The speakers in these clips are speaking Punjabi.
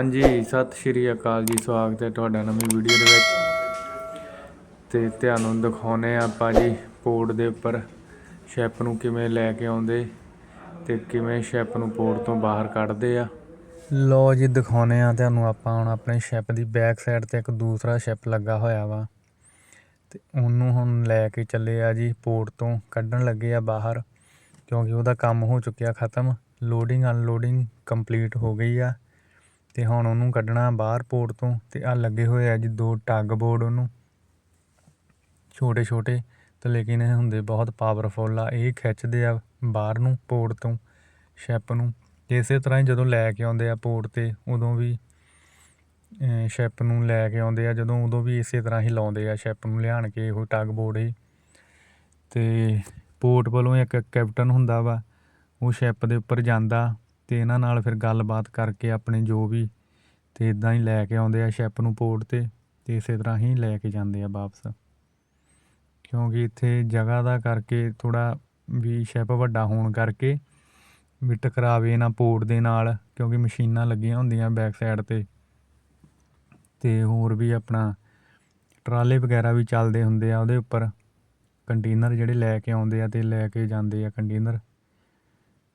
ਹਾਂਜੀ, ਸਤਿ ਸ਼੍ਰੀ ਅਕਾਲ ਜੀ, ਸਵਾਗਤ ਹੈ ਤੁਹਾਡਾ ਨਵੀਂ ਵੀਡੀਓ ਦੇ ਵਿੱਚ। ਤੇ ਤੁਹਾਨੂੰ ਦਿਖਾਉਨੇ ਆ ਆਪਾਂ ਜੀ ਪੋਰਟ ਦੇ ਉੱਪਰ ਸ਼ਿਪ ਨੂੰ ਕਿਵੇਂ ਲੈ ਕੇ ਆਉਂਦੇ ਤੇ ਕਿਵੇਂ ਸ਼ਿਪ ਨੂੰ ਪੋਰਟ ਤੋਂ ਬਾਹਰ ਕੱਢਦੇ ਆ। ਲੋ ਜੀ ਦਿਖਾਉਨੇ ਆ ਤੁਹਾਨੂੰ ਆਪਾਂ ਹੁਣ ਆਪਣੇ ਸ਼ਿਪ ਦੀ ਬੈਕ ਸਾਈਡ ਤੇ ਇੱਕ ਦੂਸਰਾ ਸ਼ਿਪ ਲੱਗਾ ਹੋਇਆ ਵਾ। ਤੇ ਉਹਨੂੰ ਹੁਣ ਲੈ ਕੇ ਚੱਲੇ ਆ ਜੀ ਪੋਰਟ ਤੋਂ ਕੱਢਣ ਲੱਗੇ ਆ ਬਾਹਰ, ਕਿਉਂਕਿ ਉਹਦਾ ਕੰਮ ਹੋ ਚੁੱਕਿਆ ਖਤਮ। ਲੋਡਿੰਗ, ਅਨਲੋਡਿੰਗ ਕੰਪਲੀਟ ਹੋ ਗਈ ਆ। ਅਤੇ ਹੁਣ ਉਹਨੂੰ ਕੱਢਣਾ ਬਾਹਰ ਪੋਰਟ ਤੋਂ ਅਤੇ ਆਹ ਲੱਗੇ ਹੋਏ ਆ ਜੀ ਦੋ ਟੱਗ ਬੋਰਡ ਉਹਨੂੰ। ਛੋਟੇ ਛੋਟੇ ਤੇ ਲੇਕਿਨ ਇਹ ਹੁੰਦੇ ਬਹੁਤ ਪਾਵਰਫੁੱਲ ਆ। ਇਹ ਖਿੱਚਦੇ ਆ ਬਾਹਰ ਨੂੰ ਪੋਰਟ ਤੋਂ, ਸ਼ਿਪ ਨੂੰ। ਇਸੇ ਤਰ੍ਹਾਂ ਹੀ ਜਦੋਂ ਲੈ ਕੇ ਆਉਂਦੇ ਆ ਪੋਰਟ ਤੇ, ਉਦੋਂ ਵੀ ਸ਼ਿਪ ਨੂੰ ਲੈ ਕੇ ਆਉਂਦੇ ਆ। ਜਦੋਂ ਉਦੋਂ ਵੀ ਇਸੇ ਤਰ੍ਹਾਂ ਹੀ ਲਾਉਂਦੇ ਆ ਸ਼ਿਪ ਨੂੰ ਲਿਆਣ ਕੇ ਉਹ ਟੱਗ ਬੋਰਡ ਹੀ। ਤੇ ਪੋਰਟ ਵੱਲੋਂ ਇੱਕ ਕੈਪਟਨ ਹੁੰਦਾ ਵਾ, ਉਹ ਸ਼ਿਪ ਦੇ ਉੱਪਰ ਜਾਂਦਾ। ਤੇ ਇਹਨਾਂ ਨਾਲ ਫਿਰ ਗੱਲਬਾਤ ਕਰਕੇ ਆਪਣੇ ਜੋ ਵੀ ਤੇ ਇਦਾਂ ਹੀ ਲੈ ਕੇ ਆਉਂਦੇ ਆ ਸ਼ਿਪ ਨੂੰ ਪੋਰਟ ਤੇ ਤੇ ਇਸੇ ਤਰ੍ਹਾਂ ਹੀ ਲੈ ਕੇ ਜਾਂਦੇ ਆ ਵਾਪਸ। ਕਿਉਂਕਿ ਇੱਥੇ ਜਗ੍ਹਾ ਦਾ ਕਰਕੇ ਥੋੜਾ ਵੀ ਸ਼ਿਪ ਵੱਡਾ ਹੋਣ ਕਰਕੇ ਵੀ ਟਕਰਾਵੇ ਨਾ ਪੋਰਟ ਦੇ ਨਾਲ, ਕਿਉਂਕਿ ਮਸ਼ੀਨਾਂ ਲੱਗੀਆਂ ਹੁੰਦੀਆਂ ਬੈਕ ਸਾਈਡ ਤੇ। ਤੇ ਹੋਰ ਵੀ ਆਪਣਾ ਟਰਾਲੇ ਵਗੈਰਾ ਵੀ ਚੱਲਦੇ ਹੁੰਦੇ ਆ ਉਹਦੇ ਉੱਪਰ। ਕੰਟੇਨਰ ਜਿਹੜੇ ਲੈ ਕੇ ਆਉਂਦੇ ਆ ਤੇ ਲੈ ਕੇ ਜਾਂਦੇ ਆ ਕੰਟੇਨਰ।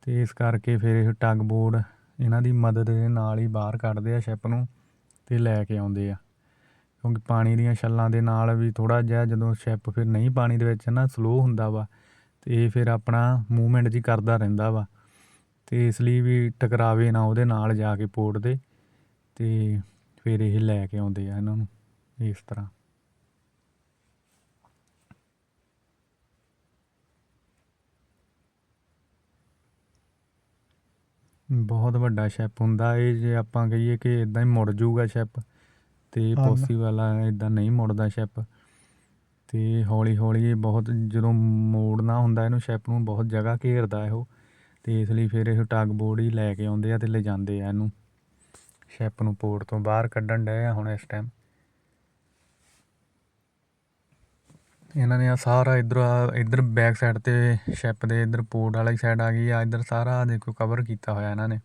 ਤੇ ਇਸ ਕਰਕੇ ਫਿਰ ਇਹ ਟੱਗ ਬੋਰਡ ਇਹਨਾਂ ਦੀ ਮਦਦ ਦੇ ਨਾਲ ਹੀ ਬਾਹਰ ਕੱਢਦੇ ਆ ਸ਼ਿਪ ਨੂੰ ਤੇ ਲੈ ਕੇ ਆਉਂਦੇ ਆ। ਕਿਉਂਕਿ ਪਾਣੀ ਦੀਆਂ ਛੱਲਾਂ ਦੇ ਨਾਲ ਵੀ ਥੋੜਾ ਜਿਹਾ ਜਦੋਂ ਸ਼ਿਪ ਫਿਰ ਨਹੀਂ ਪਾਣੀ ਦੇ ਵਿੱਚ ਨਾ ਸਲੋ ਹੁੰਦਾ ਵਾ, ਤੇ ਇਹ ਫਿਰ ਆਪਣਾ ਮੂਵਮੈਂਟ ਜੀ ਕਰਦਾ ਰਹਿੰਦਾ ਵਾ। ਤੇ ਇਸ ਲਈ ਵੀ ਟਕਰਾਵੇ ਨਾ ਉਹਦੇ ਨਾਲ ਜਾ ਕੇ ਪੋਰਟ ਦੇ ਤੇ ਫਿਰ ਇਹ ਲੈ ਕੇ ਆਉਂਦੇ ਆ ਇਹਨਾਂ ਨੂੰ ਇਸ ਤਰ੍ਹਾਂ। ਬਹੁਤ ਵੱਡਾ ਸ਼ਿਪ ਹੁੰਦਾ। ਇਹ ਜੇ ਆਪਾਂ ਕਹੀਏ ਕਿ ਇਦਾਂ ਹੀ ਮੁੜ ਜਾਊਗਾ ਸ਼ਿਪ ਤੇ ਪੋਸੀਬਲ ਆ ਇਦਾਂ ਨਹੀਂ ਮੁੜਦਾ ਸ਼ਿਪ। ਤੇ ਹੌਲੀ ਹੌਲੀ ਇਹ ਬਹੁਤ ਜਦੋਂ ਮੋੜਨਾ ਹੁੰਦਾ ਇਹਨੂੰ ਸ਼ਿਪ ਨੂੰ ਬਹੁਤ ਜਗ੍ਹਾ ਘੇਰਦਾ ਇਹੋ। ਤੇ ਇਸ ਲਈ ਫਿਰ ਇਹ ਟੱਗ ਬੋਰਡ ਹੀ ਲੈ ਕੇ ਆਉਂਦੇ ਆ ਤੇ ਲੈ ਜਾਂਦੇ ਆ ਇਹਨੂੰ। ਸ਼ਿਪ ਨੂੰ ਪੋਰਟ ਤੋਂ ਬਾਹਰ ਕੱਢਣ ਡਏ ਆ ਹੁਣ ਇਸ ਟਾਈਮ ਇਹਨਾਂ ਨੇ ਆ ਸਾਰਾ ਇਧਰ ਇਧਰ ਬੈਕ ਸਾਈਡ ਤੇ ਸ਼ਿਪ ਦੇ ਇਧਰ ਪੋਰਟ ਵਾਲੀ ਸਾਈਡ ਆ ਗਈ ਆ, ਇਧਰ ਸਾਰਾ ਦੇਖੋ ਕਵਰ ਕੀਤਾ ਹੋਇਆ ਇਹਨਾਂ ਨੇ।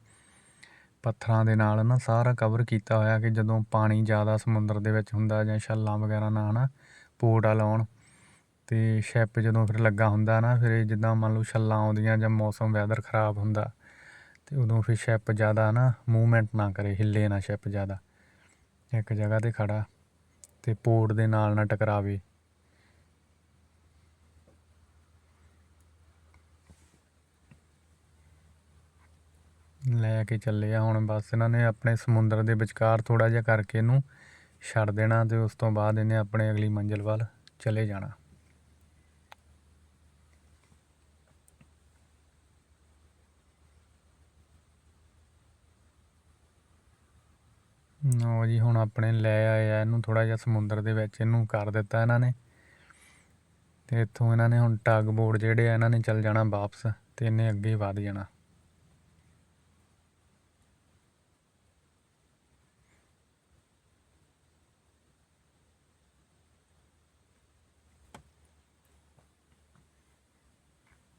ਪੱਥਰਾਂ ਦੇ ਨਾਲ ਨਾ ਸਾਰਾ ਕਵਰ ਕੀਤਾ ਹੋਇਆ ਕਿ ਜਦੋਂ ਪਾਣੀ ਜ਼ਿਆਦਾ ਸਮੁੰਦਰ ਦੇ ਵਿੱਚ ਹੁੰਦਾ ਜਾਂ ਛੱਲਾਂ ਵਗੈਰਾ ਨਾ ਨਾ ਪੋਰਟ ਵਾਲ ਆਉਣ, ਤੇ ਸ਼ਿਪ ਜਦੋਂ ਫਿਰ ਲੱਗਾ ਹੁੰਦਾ ਨਾ, ਫਿਰ ਜਿੱਦਾਂ ਮੰਨ ਲਓ ਛੱਲਾਂ ਆਉਂਦੀਆਂ ਜਾਂ ਮੌਸਮ ਵੈਦਰ ਖਰਾਬ ਹੁੰਦਾ, ਤੇ ਉਦੋਂ ਫਿਰ ਸ਼ਿਪ ਜ਼ਿਆਦਾ ਨਾ ਮੂਵਮੈਂਟ ਨਾ ਕਰੇ, ਹਿੱਲੇ ਨਾ ਸ਼ਿਪ ਜ਼ਿਆਦਾ। ਇੱਕ ਜਗ੍ਹਾ ਤੇ ਖੜਾ, ਤੇ ਪੋਰਟ ਦੇ ਨਾਲ ਨਾ ਟਕਰਾਵੇ। ਲੈ ਕੇ ਚੱਲੇ ਆ। ਹੁਣ ਬਸ ਇਹਨਾਂ ਨੇ ਆਪਣੇ ਸਮੁੰਦਰ ਦੇ ਵਿਚਕਾਰ ਥੋੜਾ ਜਿਹਾ ਕਰਕੇ ਇਹਨੂੰ ਛੱਡ ਦੇਣਾ ਤੇ ਉਸ ਤੋਂ ਬਾਅਦ ਇਹਨੇ ਆਪਣੇ ਅਗਲੀ ਮੰਜ਼ਿਲ ਵੱਲ ਚਲੇ ਜਾਣਾ। ਲਓ ਜੀ, ਹੁਣ ਆਪਣੇ ਲੈ ਆਏ ਆ ਇਹਨੂੰ ਥੋੜਾ ਜਿਹਾ ਸਮੁੰਦਰ ਦੇ ਵਿੱਚ ਇਹਨੂੰ ਕਰ ਦਿੱਤਾ ਇਹਨਾਂ ਨੇ। ਤੇ ਇੱਥੋਂ ਇਹਨਾਂ ਨੇ ਹੁਣ ਟੱਗ ਬੋਰਡ ਜਿਹੜੇ ਆ, ਇਹਨਾਂ ਨੇ ਚੱਲ ਜਾਣਾ ਵਾਪਸ ਤੇ ਇਹਨੇ ਅੱਗੇ ਵਧ ਜਾਣਾ।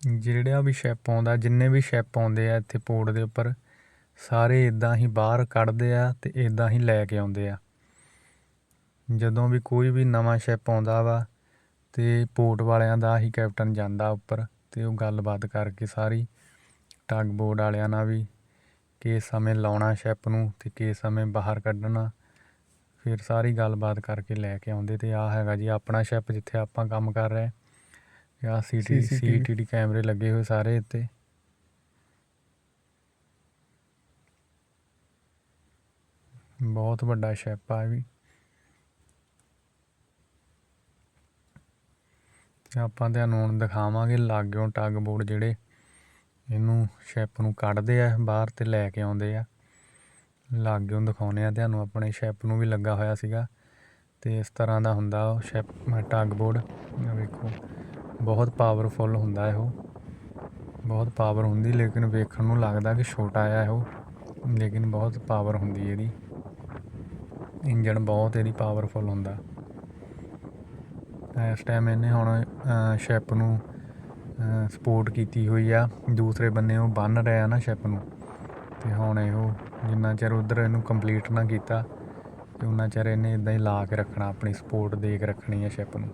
ਜਿਹੜਾ ਵੀ ਸ਼ਿਪ ਆਉਂਦਾ, ਜਿੰਨੇ ਵੀ ਸ਼ਿਪ ਆਉਂਦੇ ਆ ਇੱਥੇ ਪੋਰਟ ਦੇ ਉੱਪਰ, ਸਾਰੇ ਇਦਾਂ ਹੀ ਬਾਹਰ ਕੱਢਦੇ ਆ ਤੇ ਇਦਾਂ ਹੀ ਲੈ ਕੇ ਆਉਂਦੇ ਆ। ਜਦੋਂ ਵੀ ਕੋਈ ਵੀ ਨਵਾਂ ਸ਼ਿਪ ਆਉਂਦਾ ਵਾ ਤੇ ਪੋਰਟ ਵਾਲਿਆਂ ਦਾ ਹੀ ਕੈਪਟਨ ਜਾਂਦਾ ਉੱਪਰ ਤੇ ਉਹ ਗੱਲਬਾਤ ਕਰਕੇ ਸਾਰੀ, ਟੱਗ ਬੋਰਡ ਵਾਲਿਆਂ ਨਾਲ ਵੀ ਕਿ ਸਮੇਂ ਲਾਉਣਾ ਸ਼ਿਪ ਨੂੰ ਤੇ ਕਿ ਸਮੇਂ ਬਾਹਰ ਕੱਢਣਾ, ਫਿਰ ਸਾਰੀ ਗੱਲਬਾਤ ਕਰਕੇ ਲੈ ਕੇ ਆਉਂਦੇ ਤੇ ਆ ਹੈਗਾ ਜੀ, ਆਪਣਾ ਸ਼ਿਪ ਜਿੱਥੇ ਆਪਾਂ ਕੰਮ ਕਰ ਰਹੇ ਆ ਸੀਟੀ ਸੀਟੀਡੀ ਕੈਮਰੇ ਲੱਗੇ ਹੋਏ ਸਾਰੇ ਇੱਥੇ। ਬਹੁਤ ਵੱਡਾ ਸ਼ਿਪ ਆ ਵੀ। ਤੇ ਆਪਾਂ ਤੁਹਾਨੂੰ ਹੁਣ ਦਿਖਾਵਾਂਗੇ ਲਾਗਿਓਂ ਟੱਗ ਬੋਰਡ ਜਿਹੜੇ। ਇਹਨੂੰ ਸ਼ਿਪ ਨੂੰ ਕੱਢਦੇ ਆ ਬਾਹਰ ਤੇ ਲੈ ਕੇ ਆਉਂਦੇ ਆ। ਲਾਗਿਓਂ ਦਿਖਾਉਨੇ ਆ ਤੁਹਾਨੂੰ ਆਪਣੇ ਸ਼ਿਪ ਨੂੰ ਵੀ ਲੱਗਾ ਹੋਇਆ ਸੀਗਾ। ਤੇ ਇਸ ਤਰ੍ਹਾਂ ਦਾ ਹੁੰਦਾ ਉਹ ਸ਼ਿਪ ਟੱਗ ਬੋਰਡ। ਵੇਖੋ। ਬਹੁਤ ਪਾਵਰਫੁੱਲ ਹੁੰਦਾ ਇਹੋ। ਬਹੁਤ ਪਾਵਰ ਹੁੰਦੀ, ਲੇਕਿਨ ਵੇਖਣ ਨੂੰ ਲੱਗਦਾ ਕਿ ਛੋਟਾ ਆ ਇਹੋ। ਲੇਕਿਨ ਬਹੁਤ ਪਾਵਰ ਹੁੰਦੀ ਇਹਦੀ। ਇੰਜਣ ਬਹੁਤ ਇਹਦੀ ਪਾਵਰਫੁੱਲ ਹੁੰਦਾ। ਇਸ ਟਾਈਮ ਇਹਨੇ ਹੁਣ ਸ਼ਿਪ ਨੂੰ ਸਪੋਰਟ ਕੀਤੀ ਹੋਈ ਆ। ਦੂਸਰੇ ਬੰਨੇ ਉਹ ਬੰਨ ਰਿਹਾ ਨਾ ਸ਼ਿਪ ਨੂੰ। ਤੇ ਹੁਣ ਇਹੋ ਜਿੰਨਾ ਚਿਰ ਉਧਰ ਇਹਨੂੰ ਕੰਪਲੀਟ ਨਾ ਕੀਤਾ, ਤੇ ਉਹਨਾਂ ਚਿਰ ਇਹਨੇ ਇਦਾਂ ਹੀ ਲਾ ਕੇ ਰੱਖਣਾ, ਆਪਣੀ ਸਪੋਰਟ ਦੇ ਕੇ ਰੱਖਣੀ ਹੈ ਸ਼ੈਪ ਨੂੰ।